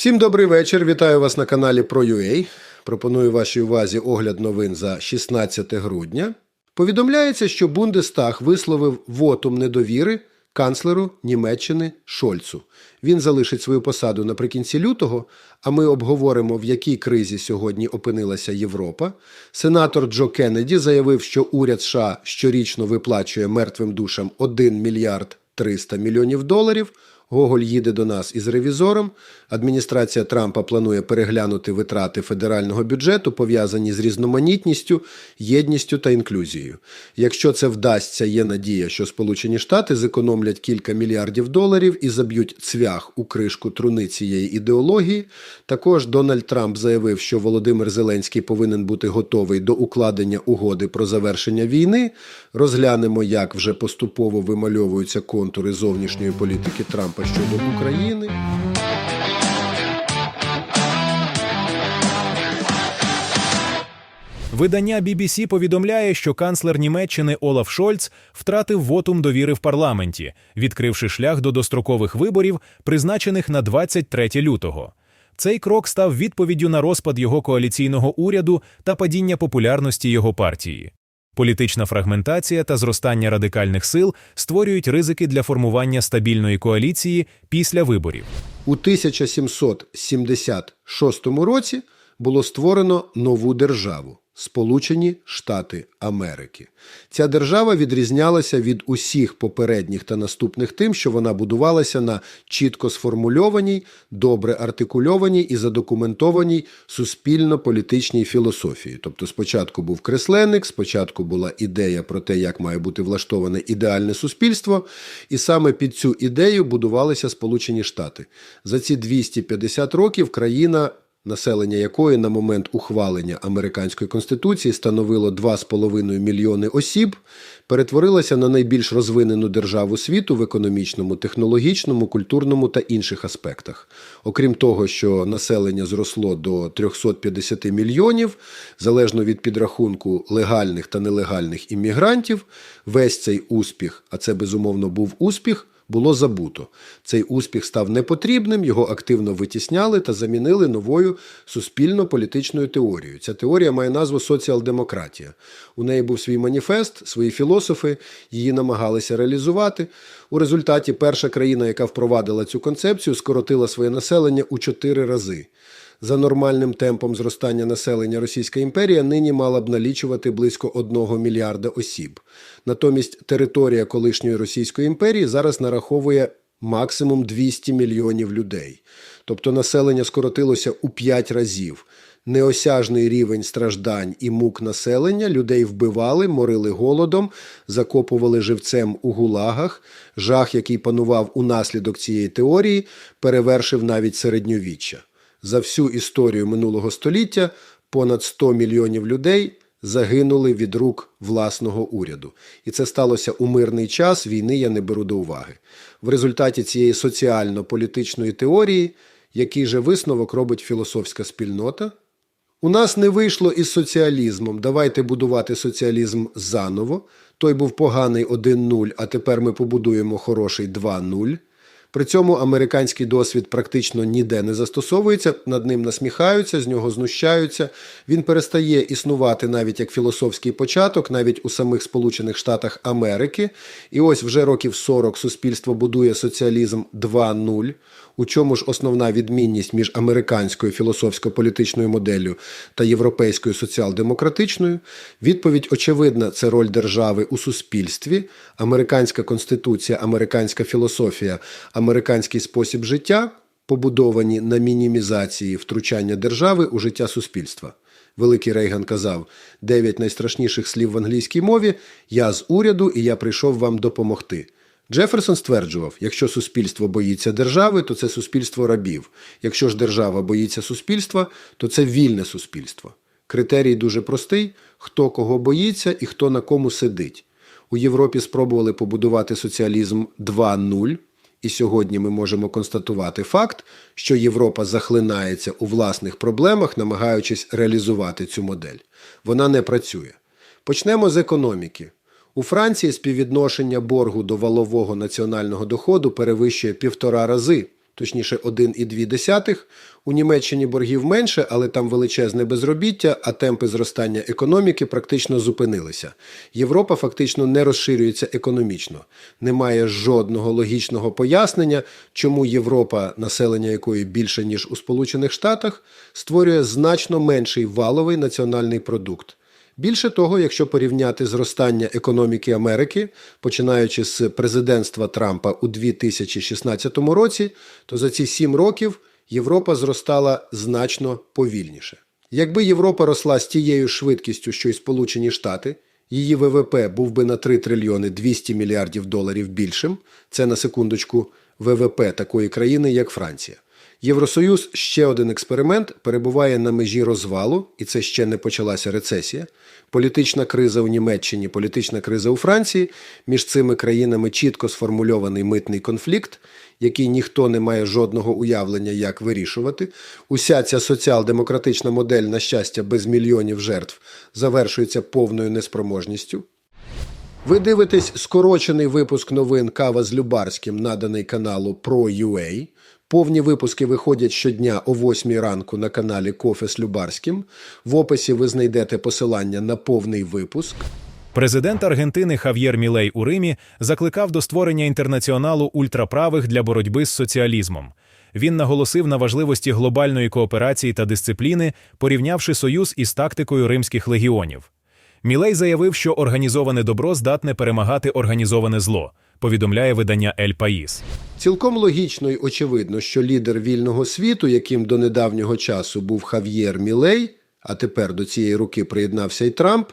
Всім добрий вечір. Вітаю вас на каналі ProUA. Пропоную вашій увазі огляд новин за 16 грудня. Повідомляється, що Бундестаг висловив вотум недовіри канцлеру Німеччини Шольцу. Він залишить свою посаду наприкінці лютого, а ми обговоримо, в якій кризі сьогодні опинилася Європа. Сенатор Джо Кеннеді заявив, що уряд США щорічно виплачує мертвим душам 1 мільярд 300 мільйонів доларів. Гоголь їде до нас із ревізором. Адміністрація Трампа планує переглянути витрати федерального бюджету, пов'язані з різноманітністю, єдністю та інклюзією. Якщо це вдасться, є надія, що Сполучені Штати зекономлять кілька мільярдів доларів і заб'ють цвях у кришку труни цієї ідеології. Також Дональд Трамп заявив, що Володимир Зеленський повинен бути готовий до укладення угоди про завершення війни. Розглянемо, як вже поступово вимальовуються контури зовнішньої політики Трампа щодо України. Видання BBC повідомляє, що канцлер Німеччини Олаф Шольц втратив вотум довіри в парламенті, відкривши шлях до дострокових виборів, призначених на 23 лютого. Цей крок став відповіддю на розпад його коаліційного уряду та падіння популярності його партії. Політична фрагментація та зростання радикальних сил створюють ризики для формування стабільної коаліції після виборів. У 1776 році було створено нову державу Сполучені Штати Америки. Ця держава відрізнялася від усіх попередніх та наступних тим, що вона будувалася на чітко сформульованій, добре артикульованій і задокументованій суспільно-політичній філософії. Тобто, спочатку був кресленник, спочатку була ідея про те, як має бути влаштоване ідеальне суспільство, і саме під цю ідею будувалися Сполучені Штати. За ці 250 років країна населення якої на момент ухвалення американської конституції становило 2,5 мільйони осіб, перетворилася на найбільш розвинену державу світу в економічному, технологічному, культурному та інших аспектах. Окрім того, що населення зросло до 350 мільйонів, залежно від підрахунку легальних та нелегальних іммігрантів, весь цей успіх, а це безумовно був успіх було забуто. Цей успіх став непотрібним, його активно витісняли та замінили новою суспільно-політичною теорією. Ця теорія має назву соціал-демократія. У неї був свій маніфест, свої філософи, її намагалися реалізувати. У результаті перша країна, яка впровадила цю концепцію, скоротила своє населення у чотири рази. За нормальним темпом зростання населення Російська імперія нині мала б налічувати близько 1 мільярда осіб. Натомість територія колишньої Російської імперії зараз нараховує максимум 200 мільйонів людей. Тобто населення скоротилося у 5 разів. Неосяжний рівень страждань і мук населення людей вбивали, морили голодом, закопували живцем у гулагах. Жах, який панував унаслідок цієї теорії, перевершив навіть середньовіччя. За всю історію минулого століття понад 100 мільйонів людей загинули від рук власного уряду. І це сталося у мирний час війни. Я не беру до уваги. В результаті цієї соціально-політичної теорії, який же висновок робить філософська спільнота. У нас не вийшло із соціалізмом. Давайте будувати соціалізм заново. Той був поганий 1-0, а тепер ми побудуємо хороший 2-0. При цьому американський досвід практично ніде не застосовується, над ним насміхаються, з нього знущаються. Він перестає існувати навіть як філософський початок, навіть у самих Сполучених Штатах Америки. І ось вже років 40 суспільство будує соціалізм 2.0. У чому ж основна відмінність між американською філософсько-політичною моделлю та європейською соціал-демократичною? Відповідь очевидна: це роль держави у суспільстві, американська конституція, американська філософія, американський спосіб життя, побудовані на мінімізації втручання держави у життя суспільства. Великий Рейган казав: дев'ять найстрашніших слів в англійській мові я з уряду і я прийшов вам допомогти. Джеферсон стверджував, якщо суспільство боїться держави, то це суспільство рабів. Якщо ж держава боїться суспільства, то це вільне суспільство. Критерій дуже простий: хто кого боїться і хто на кому сидить. У Європі спробували побудувати соціалізм 2.0, і сьогодні ми можемо констатувати факт, що Європа захлинається у власних проблемах, намагаючись реалізувати цю модель. Вона не працює. Почнемо з економіки. У Франції співвідношення боргу до валового національного доходу перевищує півтора рази, точніше 1,2. У Німеччині боргів менше, але там величезне безробіття, а темпи зростання економіки практично зупинилися. Європа фактично не розширюється економічно. Немає жодного логічного пояснення, чому Європа, населення якої більше ніж у Сполучених Штатах, створює значно менший валовий національний продукт. Більше того, якщо порівняти зростання економіки Америки, починаючи з президентства Трампа у 2016 році, то за ці сім років Європа зростала значно повільніше. Якби Європа росла з тією швидкістю, що й Сполучені Штати, її ВВП був би на 3 трильйони 200 мільярдів доларів більшим. Це на секундочку ВВП такої країни, як Франція. Євросоюз ще один експеримент перебуває на межі розвалу, і це ще не почалася рецесія. Політична криза у Німеччині, політична криза у Франції. Між цими країнами чітко сформульований митний конфлікт, який ніхто не має жодного уявлення, як вирішувати. Уся ця соціал-демократична модель, на щастя, без мільйонів жертв, завершується повною неспроможністю. Ви дивитесь скорочений випуск новин Кава з Любарським, наданий каналу Pro.ua. Повні випуски виходять щодня о 8 ранку на каналі Кофе з Любарським. В описі ви знайдете посилання на повний випуск. Президент Аргентини Хав'єр Мілей у Римі закликав до створення інтернаціоналу ультраправих для боротьби з соціалізмом. Він наголосив на важливості глобальної кооперації та дисципліни, порівнявши союз із тактикою римських легіонів. Мілей заявив, що організоване добро здатне перемагати організоване зло, повідомляє видання Ель Паїс. Цілком логічно й очевидно, що лідер вільного світу, яким до недавнього часу був Хав'єр Мілей, а тепер до цієї руки приєднався й Трамп,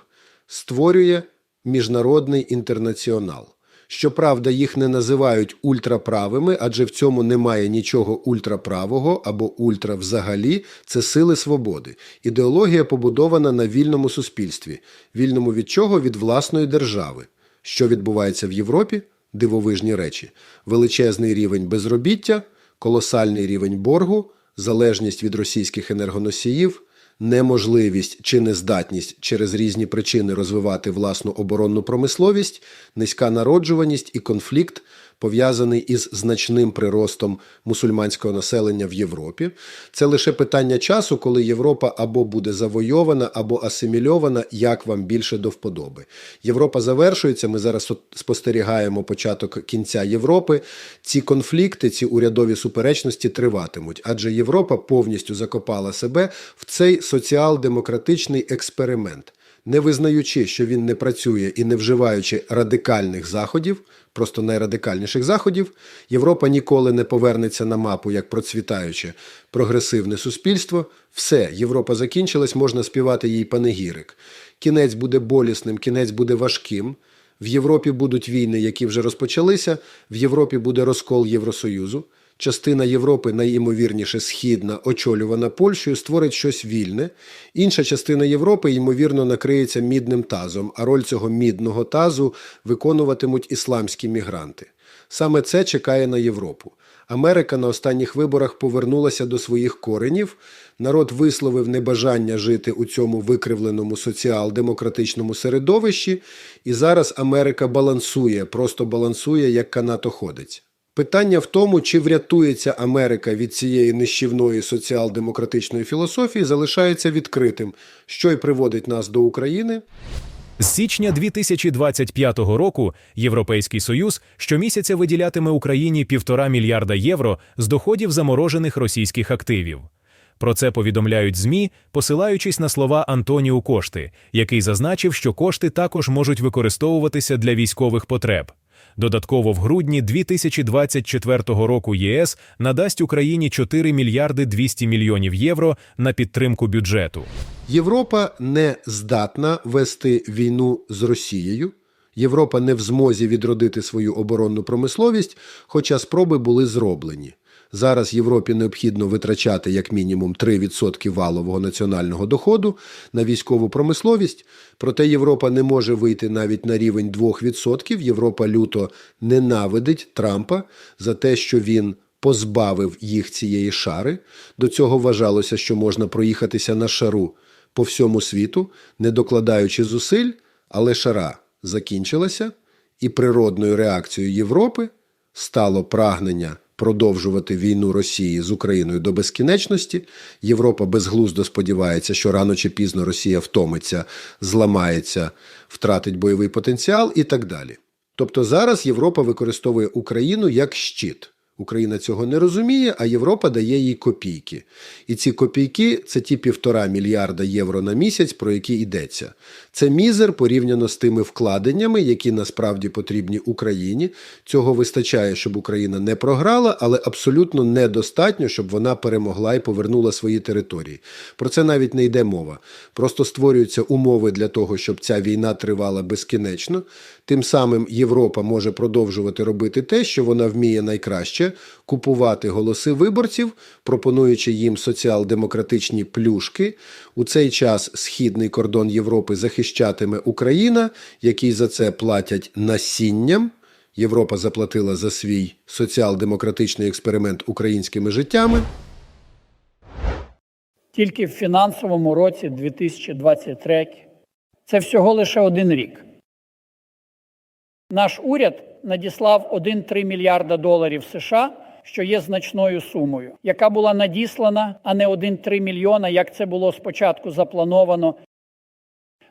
створює міжнародний інтернаціонал. Щоправда, їх не називають ультраправими, адже в цьому немає нічого ультраправого або ультра взагалі це сили свободи. Ідеологія побудована на вільному суспільстві, вільному від чого? Від власної держави. Що відбувається в Європі? Дивовижні речі: величезний рівень безробіття, колосальний рівень боргу, залежність від російських енергоносіїв, неможливість чи нездатність через різні причини розвивати власну оборонну промисловість, низька народжуваність і конфлікт, пов'язаний із значним приростом мусульманського населення в Європі. Це лише питання часу, коли Європа або буде завойована, або асимільована, як вам більше до вподоби. Європа завершується. Ми зараз спостерігаємо початок кінця Європи. Ці конфлікти, ці урядові суперечності триватимуть, адже Європа повністю закопала себе в цей соціал-демократичний експеримент. Не визнаючи, що він не працює і не вживаючи радикальних заходів, просто найрадикальніших заходів, Європа ніколи не повернеться на мапу як процвітаюче прогресивне суспільство. Все, Європа закінчилась, можна співати їй панегірик. Кінець буде болісним, кінець буде важким. В Європі будуть війни, які вже розпочалися. В Європі буде розкол Євросоюзу. Частина Європи, найімовірніше східна, очолювана Польщею, створить щось вільне. Інша частина Європи, ймовірно, накриється мідним тазом, а роль цього мідного тазу виконуватимуть ісламські мігранти. Саме це чекає на Європу. Америка на останніх виборах повернулася до своїх коренів. Народ висловив небажання жити у цьому викривленому соціал-демократичному середовищі, і зараз Америка балансує, просто балансує як канатоходець. Питання в тому, чи врятується Америка від цієї нищівної соціал-демократичної філософії, залишається відкритим, що й приводить нас до України. З січня 2025 року Європейський Союз щомісяця виділятиме Україні півтора мільярда євро з доходів заморожених російських активів. Про це повідомляють ЗМІ, посилаючись на слова Антоніу Кошти, який зазначив, що кошти також можуть використовуватися для військових потреб. Додатково в грудні 2024 року ЄС надасть Україні 4 мільярди 200 мільйонів євро на підтримку бюджету. Європа не здатна вести війну з Росією. Європа не в змозі відродити свою оборонну промисловість, хоча спроби були зроблені. Зараз Європі необхідно витрачати як мінімум 3% валового національного доходу на військову промисловість. Проте Європа не може вийти навіть на рівень 2%. Європа люто ненавидить Трампа за те, що він позбавив їх цієї шари. До цього вважалося, що можна проїхатися на шару по всьому світу, не докладаючи зусиль, але шара закінчилася, і природною реакцією Європи стало прагнення продовжувати війну Росії з Україною до безкінечності. Європа безглуздо сподівається, що рано чи пізно Росія втомиться, зламається, втратить бойовий потенціал і так далі. Тобто зараз Європа використовує Україну як щит. Україна цього не розуміє, а Європа дає їй копійки. І ці копійки це ті півтора мільярда євро на місяць, про які йдеться. Це мізер порівняно з тими вкладеннями, які насправді потрібні Україні. Цього вистачає, щоб Україна не програла, але абсолютно недостатньо, щоб вона перемогла і повернула свої території. Про це навіть не йде мова. Просто створюються умови для того, щоб ця війна тривала безкінечно. Тим самим Європа може продовжувати робити те, що вона вміє найкраще купувати голоси виборців, пропонуючи їм соціал-демократичні плюшки. У цей час східний кордон Європи захищатиме Україна, який за це платять насінням. Європа заплатила за свій соціал-демократичний експеримент українськими життями. Тільки в фінансовому році 2023 це всього лише один рік. Наш уряд надіслав 1,3 мільярда доларів США, що є значною сумою, яка була надіслана, а не 1,3 мільйона, як це було спочатку заплановано.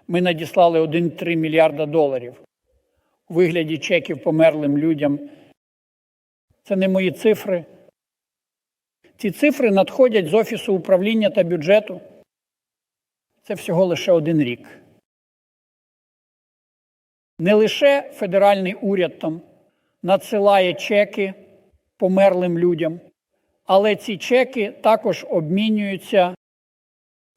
Ми надіслали 1,3 мільярда доларів у вигляді чеків померлим людям. Це не мої цифри. Ці цифри надходять з Офісу управління та бюджету. Це всього лише один рік. Не лише федеральний уряд там надсилає чеки померлим людям, але ці чеки також обмінюються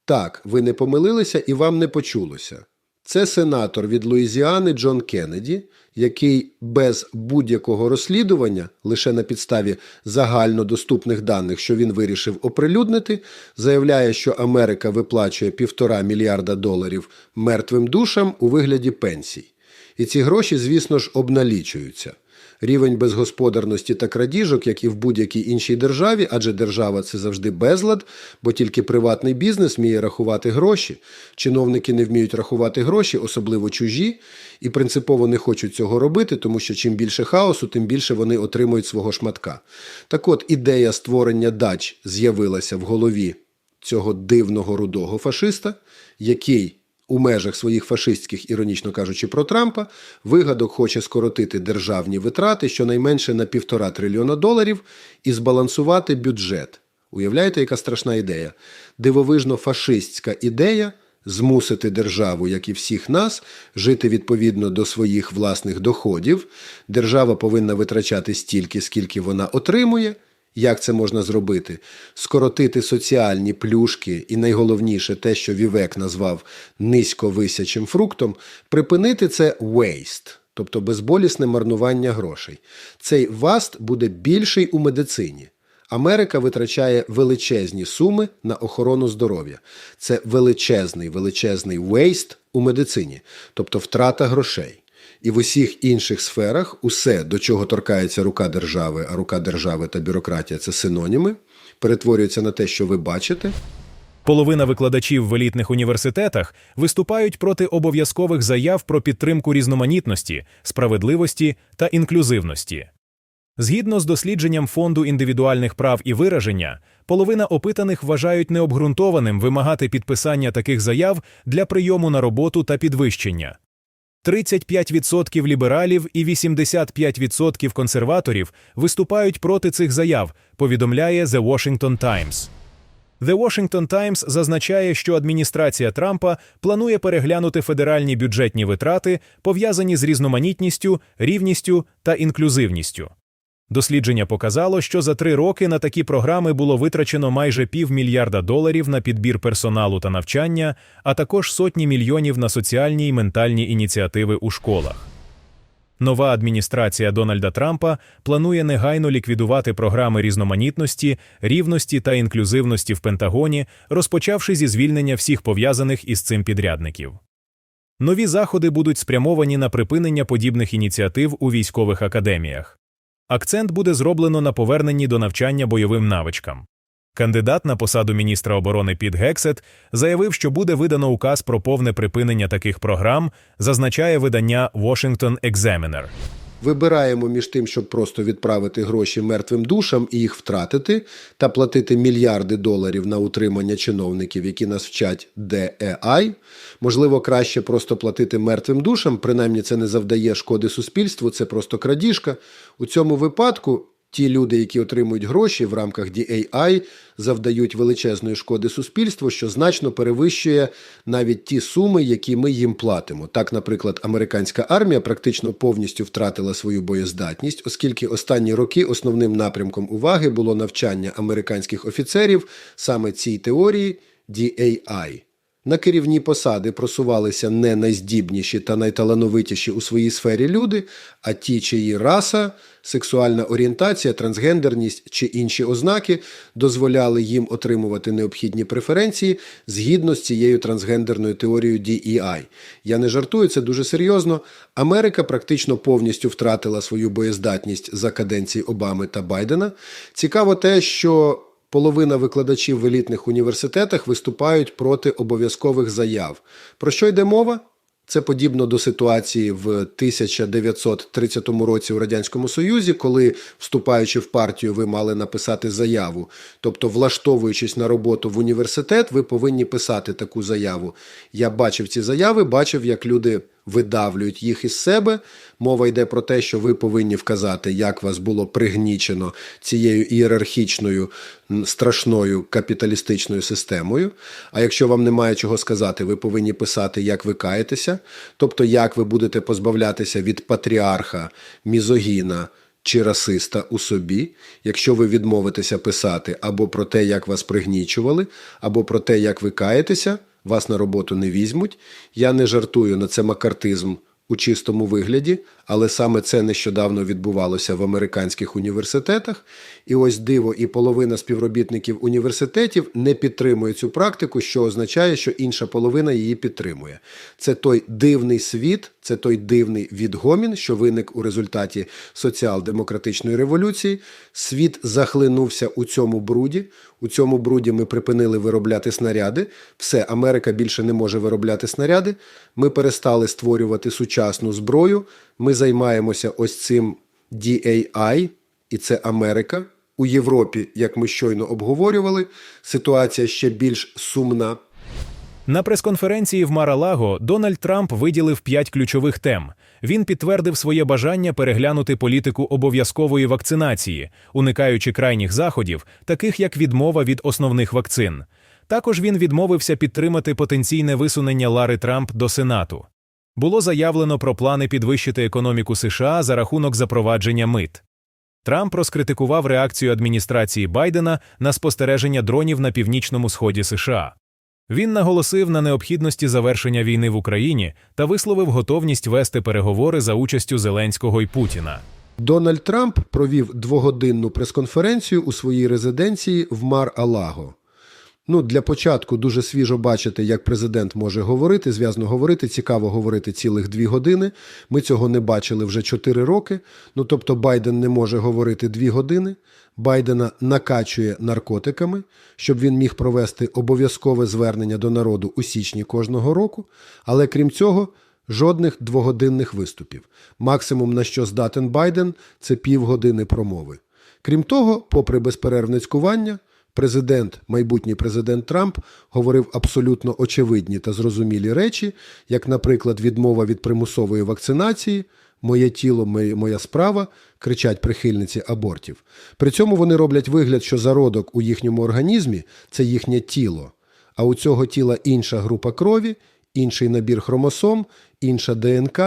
Так, ви не помилилися і вам не почулося. Це сенатор від Луїзіани Джон Кеннеді, який без будь-якого розслідування, лише на підставі загальнодоступних даних, що він вирішив оприлюднити, заявляє, що Америка виплачує півтора мільярда доларів мертвим душам у вигляді пенсій. І ці гроші, звісно ж, обналічуються. Рівень безгосподарності та крадіжок, як і в будь-якій іншій державі, адже держава це завжди безлад, бо тільки приватний бізнес вміє рахувати гроші. Чиновники не вміють рахувати гроші, особливо чужі, і принципово не хочуть цього робити, тому що чим більше хаосу, тим більше вони отримують свого шматка. Так от ідея створення дач з'явилася в голові цього дивного рудого фашиста, який у межах своїх фашистських, іронічно кажучи, про Трампа, вигадок хоче скоротити державні витрати щонайменше на півтора трильйона доларів і збалансувати бюджет. Уявляєте, яка страшна ідея? Дивовижно фашистська ідея змусити державу, як і всіх нас, жити відповідно до своїх власних доходів. Держава повинна витрачати стільки, скільки вона отримує. Як це можна зробити? Скоротити соціальні плюшки і найголовніше те, що Вівек назвав низьковисячим фруктом, припинити це waste, тобто безболісне марнування грошей. Цей васт буде більший у медицині. Америка витрачає величезні суми на охорону здоров'я. Це величезний, величезний waste у медицині, тобто втрата грошей. І в усіх інших сферах усе, до чого торкається рука держави, а рука держави та бюрократія це синоніми, перетворюється на те, що ви бачите. Половина викладачів в елітних університетах виступають проти обов'язкових заяв про підтримку різноманітності, справедливості та інклюзивності. Згідно з дослідженням Фонду індивідуальних прав і вираження, половина опитаних вважають необґрунтованим вимагати підписання таких заяв для прийому на роботу та підвищення. 35% лібералів і 85% консерваторів виступають проти цих заяв, повідомляє The Washington Times. The Washington Times зазначає, що адміністрація Трампа планує переглянути федеральні бюджетні витрати, пов'язані з різноманітністю, рівністю та інклюзивністю. Дослідження показало, що за три роки на такі програми було витрачено майже півмільярда доларів на підбір персоналу та навчання, а також сотні мільйонів на соціальні й ментальні ініціативи у школах. Нова адміністрація Дональда Трампа планує негайно ліквідувати програми різноманітності, рівності та інклюзивності в Пентагоні, розпочавши зі звільнення всіх пов'язаних із цим підрядників. Нові заходи будуть спрямовані на припинення подібних ініціатив у військових академіях. Акцент буде зроблено на поверненні до навчання бойовим навичкам. Кандидат на посаду міністра оборони Піт Гексет заявив, що буде видано указ про повне припинення таких програм, зазначає видання Washington Examiner. Вибираємо між тим, щоб просто відправити гроші мертвим душам і їх втратити, та платити мільярди доларів на утримання чиновників, які нас вчать DEI. Можливо, краще просто платити мертвим душам, принаймні це не завдає шкоди суспільству, це просто крадіжка. У цьому випадку ті люди, які отримують гроші в рамках DAI, завдають величезної шкоди суспільству, що значно перевищує навіть ті суми, які ми їм платимо. Так, наприклад, американська армія практично повністю втратила свою боєздатність, оскільки останні роки основним напрямком уваги було навчання американських офіцерів саме цій теорії DAI. На керівні посади просувалися не найздібніші та найталановитіші у своїй сфері люди, а ті, чиї раса, сексуальна орієнтація, трансгендерність чи інші ознаки дозволяли їм отримувати необхідні преференції згідно з цією трансгендерною теорією DEI. Я не жартую, це дуже серйозно. Америка практично повністю втратила свою боєздатність за каденції Обами та Байдена. Цікаво те, що Половина викладачів в елітних університетах виступають проти обов'язкових заяв. Про що йде мова? Це подібно до ситуації в 1930 році у Радянському Союзі, коли, вступаючи в партію, ви мали написати заяву. Тобто, влаштовуючись на роботу в університет, ви повинні писати таку заяву. Я бачив ці заяви, бачив, як люди видавлюють їх із себе. Мова йде про те, що ви повинні вказати, як вас було пригнічено цією ієрархічною страшною капіталістичною системою. А якщо вам немає чого сказати, ви повинні писати, як ви каєтеся, тобто як ви будете позбавлятися від патріарха, мізогіна. Чи расиста у собі, якщо ви відмовитеся писати або про те, як вас пригнічували, або про те, як ви каєтеся, вас на роботу не візьмуть. Я не жартую на це макартизм у чистому вигляді, але саме це нещодавно відбувалося в американських університетах. І ось диво, і половина співробітників університетів не підтримує цю практику, що означає, що інша половина її підтримує. Це той дивний світ, це той дивний відгомін, що виник у результаті соціал-демократичної революції. Світ захлинувся у цьому бруді. У цьому бруді ми припинили виробляти снаряди. Все, Америка більше не може виробляти снаряди. Ми перестали створювати сучасну зброю. Ми займаємося ось цим DAI, і це Америка. У Європі, як ми щойно обговорювали, ситуація ще більш сумна. На прес-конференції в Маралаго Дональд Трамп виділив п'ять ключових тем. Він підтвердив своє бажання переглянути політику обов'язкової вакцинації, уникаючи крайніх заходів, таких як відмова від основних вакцин. Також він відмовився підтримати потенційне висунення Лари Трамп до Сенату. Було заявлено про плани підвищити економіку США за рахунок запровадження мит. Трамп розкритикував реакцію адміністрації Байдена на спостереження дронів на північному сході США. Він наголосив на необхідності завершення війни в Україні та висловив готовність вести переговори за участю Зеленського і Путіна. Дональд Трамп провів двогодинну прес-конференцію у своїй резиденції в Мар-Алаго. Ну, для початку дуже свіжо бачити, як президент може говорити. Зв'язно говорити, цікаво говорити цілих дві години. Ми цього не бачили вже чотири роки. Ну тобто, Байден не може говорити дві години. Байдена накачує наркотиками, щоб він міг провести обов'язкове звернення до народу у січні кожного року. Але крім цього, жодних двогодинних виступів. Максимум на що здатен Байден це півгодини промови. Крім того, попри безперервне цькування, Президент, майбутній президент Трамп говорив абсолютно очевидні та зрозумілі речі, як, наприклад, відмова від примусової вакцинації, моє тіло, моя справа, кричать прихильниці абортів. При цьому вони роблять вигляд, що зародок у їхньому організмі це їхнє тіло, а у цього тіла інша група крові, інший набір хромосом, інша ДНК,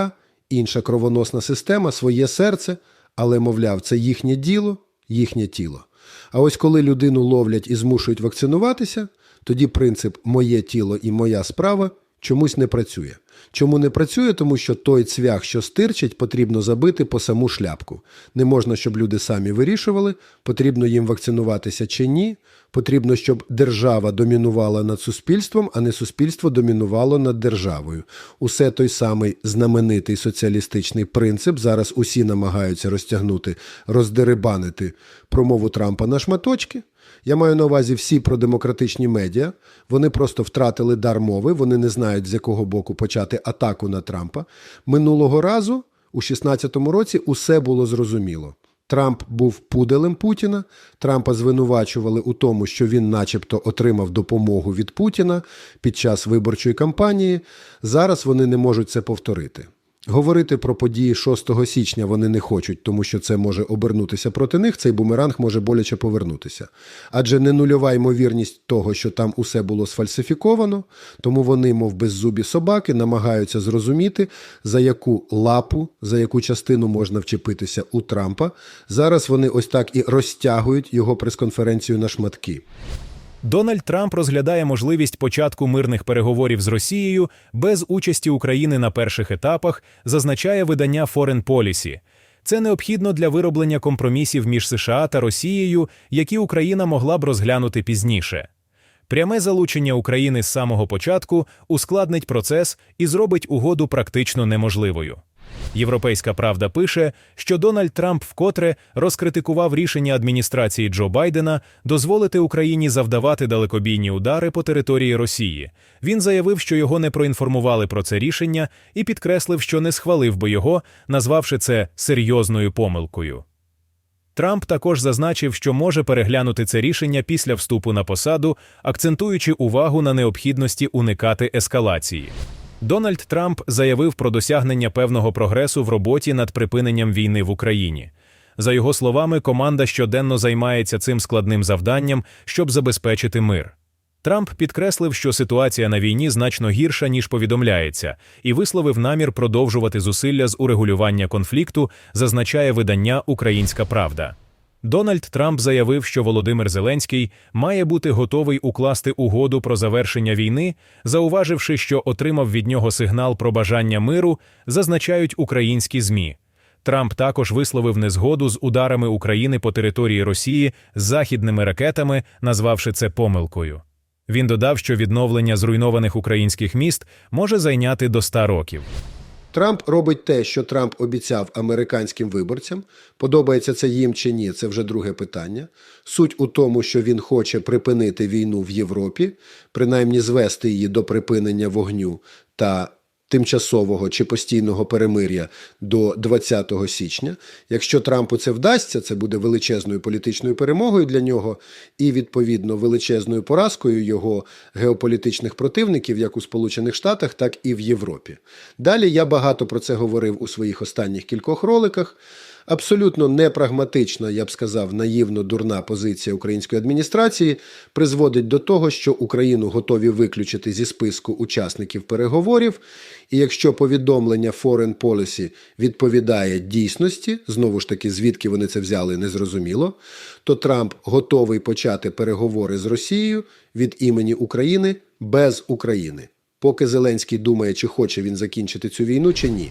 інша кровоносна система, своє серце, але, мовляв, це їхнє діло, їхнє тіло. А ось коли людину ловлять і змушують вакцинуватися, тоді принцип моє тіло і моя справа чомусь не працює. Чому не працює? Тому що той цвях, що стирчить, потрібно забити по саму шляпку. Не можна, щоб люди самі вирішували, потрібно їм вакцинуватися чи ні. Потрібно, щоб держава домінувала над суспільством, а не суспільство домінувало над державою. Усе той самий знаменитий соціалістичний принцип. Зараз усі намагаються розтягнути, роздерибанити промову Трампа на шматочки. Я маю на увазі всі продемократичні медіа. Вони просто втратили дар мови, вони не знають, з якого боку почати атаку на Трампа. Минулого разу У 16-му році усе було зрозуміло. Трамп був пуделем Путіна. Трампа звинувачували у тому, що він, начебто, отримав допомогу від Путіна під час виборчої кампанії. Зараз вони не можуть це повторити. Говорити про події 6 січня вони не хочуть, тому що це може обернутися проти них. Цей бумеранг може боляче повернутися. Адже не нульова ймовірність того, що там усе було сфальсифіковано, тому вони, мов беззубі собаки, намагаються зрозуміти, за яку лапу, за яку частину можна вчепитися у Трампа. Зараз вони ось так і розтягують його прес-конференцію на шматки. Дональд Трамп розглядає можливість початку мирних переговорів з Росією без участі України на перших етапах, зазначає видання Foreign Policy. Це необхідно для вироблення компромісів між США та Росією, які Україна могла б розглянути пізніше. Пряме залучення України з самого початку ускладнить процес і зробить угоду практично неможливою. Європейська правда пише, що Дональд Трамп вкотре розкритикував рішення адміністрації Джо Байдена дозволити Україні завдавати далекобійні удари по території Росії. Він заявив, що його не проінформували про це рішення і підкреслив, що не схвалив би його, назвавши це серйозною помилкою. Трамп також зазначив, що може переглянути це рішення після вступу на посаду, акцентуючи увагу на необхідності уникати ескалації. Дональд Трамп заявив про досягнення певного прогресу в роботі над припиненням війни в Україні. За його словами, команда щоденно займається цим складним завданням, щоб забезпечити мир. Трамп підкреслив, що ситуація на війні значно гірша, ніж повідомляється, і висловив намір продовжувати зусилля з урегулювання конфлікту, зазначає видання Українська Правда. Дональд Трамп заявив, що Володимир Зеленський має бути готовий укласти угоду про завершення війни, зауваживши, що отримав від нього сигнал про бажання миру, зазначають українські ЗМІ. Трамп також висловив незгоду з ударами України по території Росії з західними ракетами, назвавши це помилкою. Він додав, що відновлення зруйнованих українських міст може зайняти до 100 років. Трамп робить те, що Трамп обіцяв американським виборцям. Подобається це їм чи ні, це вже друге питання. Суть у тому, що він хоче припинити війну в Європі, принаймні звести її до припинення вогню та тимчасового чи постійного перемир'я до 20 січня. Якщо Трампу це вдасться, це буде величезною політичною перемогою для нього і, відповідно, величезною поразкою його геополітичних противників, як у Сполучених Штатах, так і в Європі. Далі я багато про це говорив у своїх останніх кількох роликах. Абсолютно непрагматична, я б сказав, наївно дурна позиція української адміністрації призводить до того, що Україну готові виключити зі списку учасників переговорів. І якщо повідомлення Foreign Policy відповідає дійсності, знову ж таки, звідки вони це взяли, незрозуміло, то Трамп готовий почати переговори з Росією від імені України без України, поки Зеленський думає, чи хоче він закінчити цю війну, чи ні.